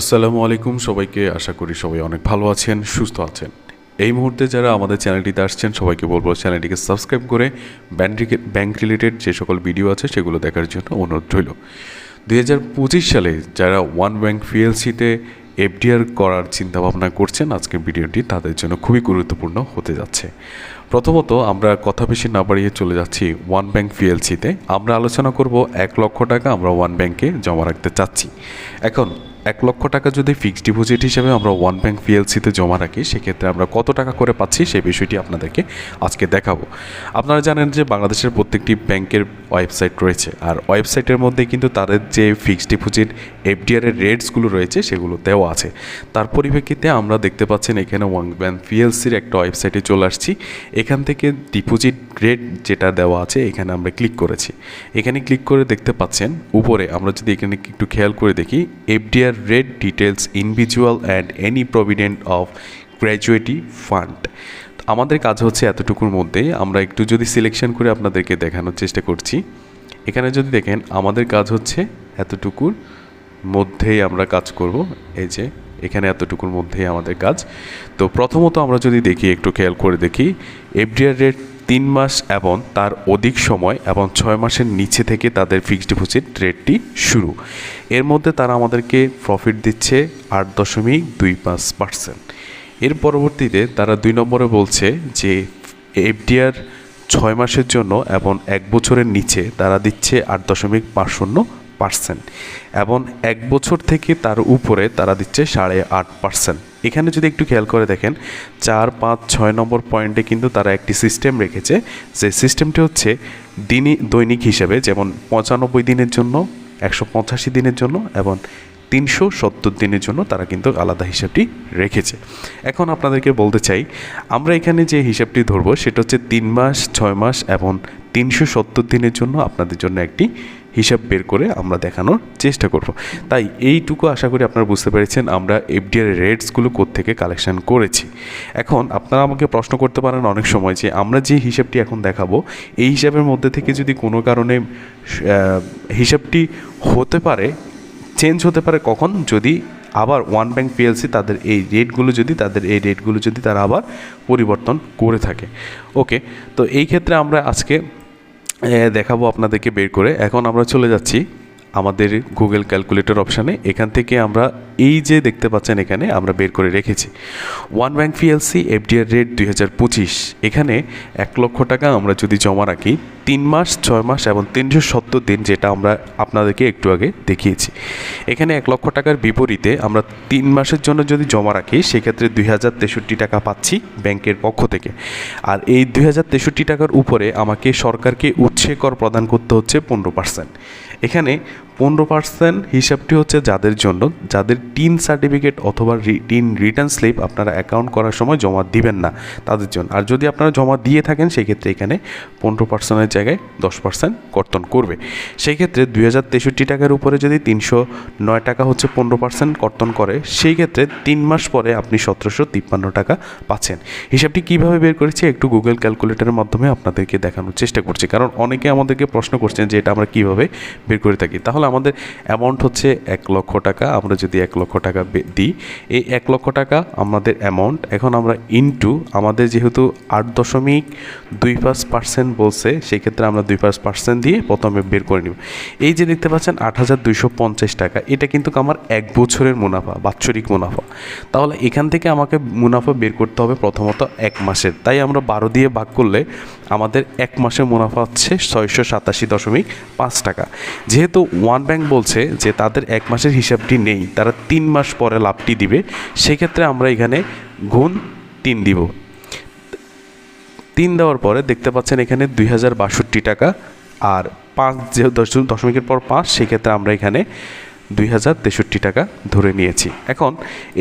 আসসালামু আলাইকুম, সবাইকে আশা করি সবাই অনেক ভালো আছেন, সুস্থ আছেন। এই মুহূর্তে যারা আমাদের চ্যানেলটিতে আসছেন, সবাইকে বলব চ্যানেলটিকে সাবস্ক্রাইব করে ব্যাংক ব্যাংক রিলেটেড যে সকল ভিডিও আছে, সেগুলো দেখার জন্য অনুরোধ রইল। দুই হাজার পঁচিশ সালে যারা ওয়ান ব্যাংক পিএলসিতে এফডিআর করার চিন্তাভাবনা করছেন, আজকের ভিডিওটি তাদের জন্য খুবই গুরুত্বপূর্ণ হতে যাচ্ছে। প্রথমত আমরা কথা বেশি না বাড়িয়ে চলে যাচ্ছি ওয়ান ব্যাংক পিএলসিতে। আমরা আলোচনা করব এক লক্ষ টাকা আমরা ওয়ান ব্যাংকে জমা রাখতে চাচ্ছি। এখন এক লক্ষ টাকা যদি ফিক্সড ডিপোজিট হিসেবে আমরা ওয়ান ব্যাংক পিএলসিতে জমা রাখি, সেক্ষেত্রে আমরা কত টাকা করে পাচ্ছি সেই বিষয়টি আপনাদেরকে আজকে দেখাবো। আপনারা জানেন যে বাংলাদেশের প্রত্যেকটি ব্যাংকের ওয়েবসাইট রয়েছে, আর ওয়েবসাইটের মধ্যে কিন্তু তাদের যে ফিক্সড ডিপোজিট এফডিআর এর রেটসগুলো রয়েছে, সেগুলো দেওয়া আছে। তার পরিপ্রেক্ষিতে আমরা দেখতে পাচ্ছেন এখানে ওয়ান ব্যাংক পিএলসির একটা ওয়েবসাইটে চলে আসছি। এখান থেকে ডিপোজিট রেট যেটা দেওয়া আছে, এখানে আমরা ক্লিক করেছি। এখানে ক্লিক করে দেখতে পাচ্ছেন, উপরে আমরা যদি এখানে একটু খেয়াল করে দেখি FDR rate details individual and any provident of gratuity fund আমাদের কাজ হচ্ছে এতটুকুর মধ্যে, আমরা একটু যদি সিলেকশন করে আপনাদেরকে দেখানোর চেষ্টা করছি। এখানে যদি দেখেন, আমাদের কাজ হচ্ছে এতটুকুর মধ্যেই আমরা কাজ করব। এই যে, এখানে এতটুকুর মধ্যেই আমাদের কাজ। তো প্রথমত আমরা যদি দেখি, একটু খেয়াল করে দেখি এফডিআর রেট তিন মাস এবং তার অধিক সময় এবং ছয় মাসের নিচে থেকে তাদের ফিক্সড ডিপোজিট রেটটি শুরু। এর মধ্যে তারা আমাদেরকে প্রফিট দিচ্ছে আট দশমিক দুই পাঁচ পার্সেন্ট এর পরবর্তীতে তারা দুই নম্বরে বলছে যে এফডিআর ছয় মাসের জন্য এবং এক বছরের নিচে তারা দিচ্ছে আট দশমিক পাঁচ শূন্য পার্সেন্ট এবং এক বছর থেকে তার উপরে তারা দিচ্ছে সাড়ে আট পার্সেন্ট এখানে যদি একটু খেয়াল করে দেখেন, চার, পাঁচ, ছয় নম্বর পয়েন্টে কিন্তু তারা একটি সিস্টেম রেখেছে। যে সিস্টেমটি হচ্ছে দিনই দৈনিক হিসেবে, যেমন পঁচানব্বই দিনের জন্য, একশো পঁচাশি দিনের জন্য এবং তিনশো সত্তর দিনের জন্য তারা কিন্তু আলাদা হিসাবটি রেখেছে। এখন আপনাদেরকে বলতে চাই, আমরা এখানে যে হিসাবটি ধরবো, সেটা হচ্ছে তিন মাস, ছয় মাস এবং তিনশো সত্তর দিনের জন্য আপনাদের জন্য একটি হিসাব বের করে আমরা দেখানোর চেষ্টা করব। তাই এইটুকু আশা করি আপনারা বুঝতে পেরেছেন, আমরা এফডিআর রেটসগুলো থেকে কালেকশন করেছি। এখন আপনারা আমাকে প্রশ্ন করতে পারেন অনেক সময় যে, আমরা যে হিসাবটি এখন দেখাবো, এই হিসাবের মধ্যে থেকে যদি কোনো কারণে হিসাবটি হতে পারে চেঞ্জ হতে পারে কখন? যদি আবার ওয়ান ব্যাংক পিএলসি তাদের এই রেটগুলো যদি, তাদের এই রেটগুলো যদি তারা আবার পরিবর্তন করে থাকে। ওকে তো এই ক্ষেত্রে আমরা আজকে দেখাবো আপনাদেরকে বের করে। এখন আমরা চলে যাচ্ছি আমাদের গুগল ক্যালকুলেটর অপশানে এখান থেকে আমরা এই যে দেখতে পাচ্ছেন এখানে আমরা বের করে রেখেছি। One bank PLC FDR rate দুই হাজার পঁচিশ। এখানে এক লক্ষ টাকা আমরা যদি জমা রাখি তিন মাস, ছয় মাস এবং তিনশো সত্তর দিন যেটা আমরা আপনাদেরকে একটু আগে দেখিয়েছি। এখানে এক লক্ষ টাকার বিপরীতে আমরা তিন মাসের জন্য যদি জমা রাখি, সেক্ষেত্রে দুই হাজার তেষট্টি টাকা পাচ্ছি ব্যাংকের পক্ষ থেকে। আর এই দুই হাজার তেষট্টি টাকার উপরে আমাকে সরকারকে উচ্ছে কর প্রদান করতে হচ্ছে পনেরো পার্সেন্ট। এখানে পনেরো পার্সেন্ট হিসাবটি হচ্ছে যাদের জন্য, যাদের টিন সার্টিফিকেট অথবা টিন রিটার্ন স্লিপ আপনারা অ্যাকাউন্ট করার সময় জমা দিবেন না, তাদের জন্য। আর যদি আপনারা জমা দিয়ে থাকেন, সেক্ষেত্রে এখানে পনেরো পার্সেন্টের জায়গায় দশ পার্সেন্ট কর্তন করবে। সেই ক্ষেত্রে দুই হাজার তেষট্টি টাকার উপরে যদি তিনশো নয় টাকা হচ্ছে পনেরো পার্সেন্ট কর্তন করে সেই ক্ষেত্রে তিন মাস পরে আপনি সতেরোশো তিপ্পান্ন টাকা পাচ্ছেন। হিসাবটি কীভাবে বের করেছি একটু গুগল ক্যালকুলেটরের মাধ্যমে আপনাদেরকে দেখানোর চেষ্টা করছি। কারণ অনেকে আমাদেরকে প্রশ্ন করছেন যে এটা আমরা কীভাবে বের করে থাকি। তাহলে আমাদের অ্যামাউন্ট হচ্ছে এক লক্ষ টাকা। আমরা যদি এক লক্ষ টাকা দিই, এই এক লক্ষ টাকা আমাদের অ্যামাউন্ট এখন আমরা ইনটু আমাদের যেহেতু আট দশমিক দুই পাঁচ পার্সেন্ট বলছে, সেক্ষেত্রে আমরা দুই পাঁচ পার্সেন্ট দিয়ে প্রথমে বের করে নিব। এই যে দেখতে পাচ্ছেন আট হাজার দুইশো পঞ্চাশ টাকা, এটা কিন্তু আমার এক বছরের মুনাফা, বাৎসরিক মুনাফা। তাহলে এখান থেকে আমাকে মুনাফা বের করতে হবে প্রথমত এক মাসের। তাই আমরা বারো দিয়ে ভাগ করলে আমাদের এক মাসের মুনাফা হচ্ছে ছয়শো সাতাশি দশমিক পাঁচ টাকা। যেহেতু ওয়ান ব্যাংক বলছে যে তাদের এক মাসের হিসাবটি নেই, তারা তিন মাস পরে লাভটি দিবে, সেক্ষেত্রে আমরা এখানে গুণ তিন দিব। তিন দেওয়ার পরে দেখতে পাচ্ছেন এখানে দুই হাজার বাষট্টি টাকা, আর পাঁচ যে দশ দশমিকের পর পাঁচ, সেক্ষেত্রে আমরা এখানে দুই হাজার তেষট্টি টাকা ধরে নিয়েছি। এখন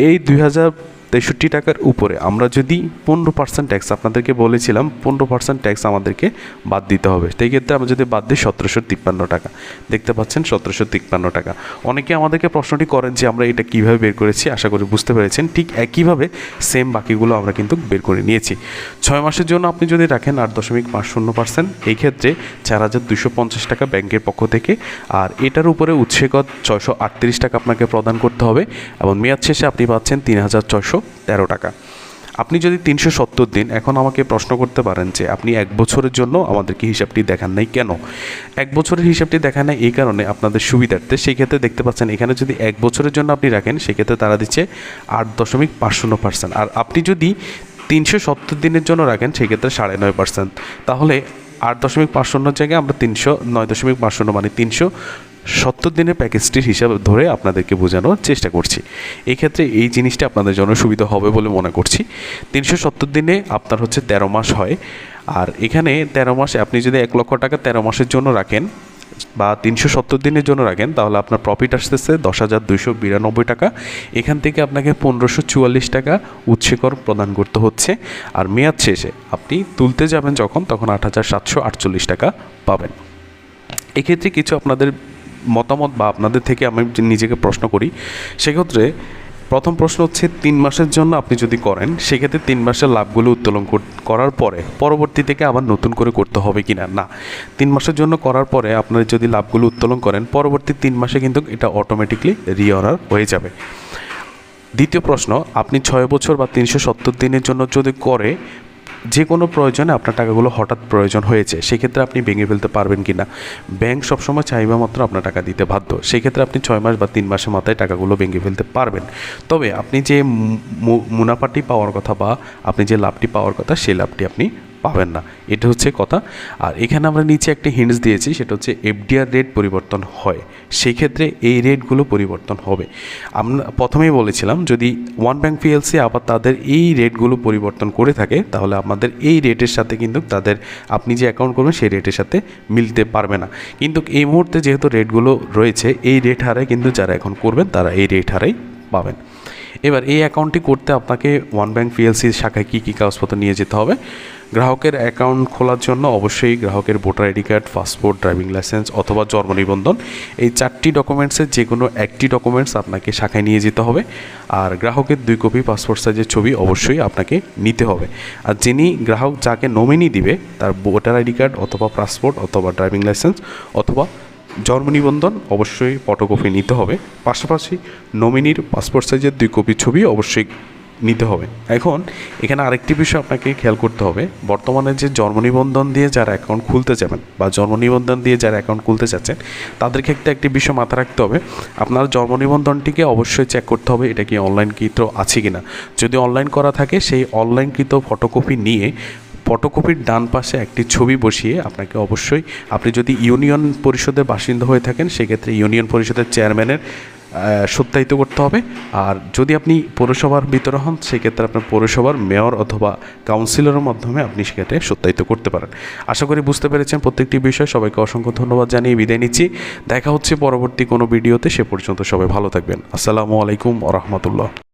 এই দুই হাজার তেষট্টি টাকার উপরে আমরা যদি পনেরো পার্সেন্ট ট্যাক্স আপনাদেরকে বলেছিলাম, পনেরো পার্সেন্ট ট্যাক্স আমাদেরকে বাদ দিতে হবে। সেই ক্ষেত্রে আমরা যদি বাদ দিই সতেরোশো তিপ্পান্ন টাকা। দেখতে পাচ্ছেন সতেরোশো তিপ্পান্ন টাকা। অনেকে আমাদেরকে প্রশ্নটি করেন যে আমরা এটা কীভাবে বের করেছি, আশা করি বুঝতে পেরেছেন। ঠিক একইভাবে সেম বাকিগুলো আমরা কিন্তু বের করে নিয়েছি। ছয় মাসের জন্য আপনি যদি রাখেন আট দশমিক পাঁচ শূন্য পার্সেন্ট এই ক্ষেত্রে চার হাজার দুশো পঞ্চাশ টাকা ব্যাংকের পক্ষ থেকে। আর এটার উপরে উৎসেকত ছয়শো আটত্রিশ টাকা আপনাকে প্রদান করতে হবে। এবং মেয়াদ শেষে আপনি পাচ্ছেন তিন হাজার ছয়শো তেরো টাকা। আপনি যদি তিনশো সত্তর দিন, এখন আমাকে প্রশ্ন করতে পারেন যে আপনি এক বছরের জন্য আমাদেরকে হিসাবটি দেখান নাই কেন? এক বছরের হিসাবটি দেখান নাই এই কারণে আপনাদের সুবিধার্থে সেই ক্ষেত্রে দেখতে পাচ্ছেন এখানে যদি এক বছরের জন্য আপনি রাখেন সেক্ষেত্রে তারা দিচ্ছে আট দশমিক পাঁচ শূন্য পার্সেন্ট। আর আপনি যদি তিনশো সত্তর দিনের জন্য রাখেন সেক্ষেত্রে সাড়ে নয় পার্সেন্ট। তাহলে আট দশমিক পাঁচ শূন্যর জায়গায় আমরা তিনশো, নয় দশমিক পাঁচ শূন্য মানে তিনশো সত্তর দিনের প্যাকেজটির হিসাব ধরে আপনাদেরকে বোঝানোর চেষ্টা করছি। এই ক্ষেত্রে এই জিনিসটা আপনাদের জন্য সুবিধা হবে বলে মনে করছি। তিনশো সত্তর দিনে আপনার হচ্ছে তেরো মাস হয়। আর এখানে তেরো মাসে আপনি যদি এক লক্ষ টাকা তেরো মাসের জন্য রাখেন বা তিনশো সত্তর দিনের জন্য রাখেন, তাহলে আপনার প্রফিট আসতেছে দশ হাজার দুইশো বিরানব্বই টাকা। এখান থেকে আপনাকে পনেরোশো চুয়াল্লিশ টাকা উৎসেকর প্রদান করতে হচ্ছে। আর মেয়াদ শেষে আপনি তুলতে যাবেন যখন, তখন আট হাজার সাতশো আটচল্লিশ টাকা পাবেন। এক্ষেত্রে কিছু আপনাদের মতামত বা আপনাদের থেকে আমি নিজেকে প্রশ্ন করি, সেক্ষেত্রে প্রথম প্রশ্ন হচ্ছে, তিন মাসের জন্য আপনি যদি করেন, সেক্ষেত্রে তিন মাসের লাভগুলো উত্তোলন করার পরে পরবর্তী থেকে আবার নতুন করে করতে হবে কি না। না তিন মাসের জন্য করার পরে আপনার যদি লাভগুলো উত্তোলন করেন, পরবর্তী তিন মাসে কিন্তু এটা অটোমেটিকলি রিঅনার হয়ে যাবে। দ্বিতীয় প্রশ্ন, আপনি ছয় বছর বা তিনশো সত্তর দিনের জন্য যদি করে যে কোনো প্রয়োজনে আপনার টাকাগুলো হঠাৎ প্রয়োজন হয়েছে, সেক্ষেত্রে আপনি ভেঙে ফেলতে পারবেন কি না ব্যাংক সবসময় চাইবা মাত্র আপনার টাকা দিতে বাধ্য। সেক্ষেত্রে আপনি ছয় মাস বা তিন মাসের মাথায় টাকাগুলো ভেঙে ফেলতে পারবেন। তবে আপনি যে মুনাফাটি পাওয়ার কথা বা আপনি যে লাভটি পাওয়ার কথা, সেই লাভটি আপনি পাবেন না। এটা হচ্ছে কথা। আর এখানে আমরা নিচে একটা হিন্টস দিয়েছি, সেটা হচ্ছে এফডিআর রেট পরিবর্তন হয় সেই ক্ষেত্রে এই রেটগুলো পরিবর্তন হবে। আমরা প্রথমেই বলেছিলাম, যদি ওয়ান ব্যাংক পিএলসি আবার তাদের এই রেটগুলো পরিবর্তন করে থাকে, তাহলে আমাদের এই রেটের সাথে কিন্তু তাদের আপনি যে অ্যাকাউন্ট করবেন, সেই রেটের সাথে মিলতে পারবে না। কিন্তু এই মুহূর্তে যেহেতু রেটগুলো রয়েছে, এই রেট হারে কিন্তু যারা এখন করবেন, তারা এই রেট হারেই পাবেন। এবার এই অ্যাকাউন্টটি করতে আপনাকে ওয়ান ব্যাংক পিএলসি শাখায় কী কী কাগজপত্র নিয়ে যেতে হবে? গ্রাহকের অ্যাকাউন্ট খোলার জন্য অবশ্যই গ্রাহকের voter ID card, passport, driving licence অথবা জন্ম নিবন্ধন এই চারটি ডকুমেন্টসের যে কোনো একটি ডকুমেন্টস আপনাকে শাখায় নিয়ে যেতে হবে। আর গ্রাহকের দুই কপি পাসপোর্ট সাইজের ছবি অবশ্যই আপনাকে নিতে হবে। আর যিনি গ্রাহক যাকে নমিনি দিবে, তার ভোটার আইডি কার্ড অথবা পাসপোর্ট অথবা ড্রাইভিং লাইসেন্স অথবা জন্ম নিবন্ধন অবশ্যই ফটোকপি নিতে হবে। পাশাপাশি নমিনির পাসপোর্ট সাইজের দুই কপি ছবি অবশ্যই নিতে হবে। এখন এখানে আরেকটি বিষয় আপনাকে খেয়াল করতে হবে। বর্তমানে যে জন্ম নিবন্ধন দিয়ে যারা অ্যাকাউন্ট খুলতে যাবেন বা জন্ম নিবন্ধন দিয়ে যারা অ্যাকাউন্ট খুলতে চাচ্ছেন তাদের ক্ষেত্রে একটি বিষয় মাথা রাখতে হবে। আপনার জন্ম নিবন্ধনটিকে অবশ্যই চেক করতে হবে এটা কি অনলাইনকৃত আছে কি না যদি অনলাইন করা থাকে, সেই অনলাইনকৃত ফটোকপি নিয়ে ফটোকপির ডান পাশে একটি ছবি বসিয়ে আপনাকে অবশ্যই, আপনি যদি ইউনিয়ন পরিষদের বাসিন্দা হয়ে থাকেন, সেক্ষেত্রে ইউনিয়ন পরিষদের চেয়ারম্যানের সত্যায়িত করতে হবে। আর যদি আপনি পৌরসভার ভিতরে হন, সেক্ষেত্রে আপনার পৌরসভার মেয়র অথবা কাউন্সিলরের মাধ্যমে আপনি সেক্ষেত্রে সত্যায়িত করতে পারেন। আশা করি বুঝতে পেরেছেন প্রত্যেকটি বিষয়। সবাইকে অসংখ্য ধন্যবাদ জানিয়ে বিদায় নিচ্ছি। দেখা হচ্ছে পরবর্তী কোনো ভিডিওতে। সে পর্যন্ত সবাই ভালো থাকবেন। আসসালামু আলাইকুম রহমতুল্লাহ।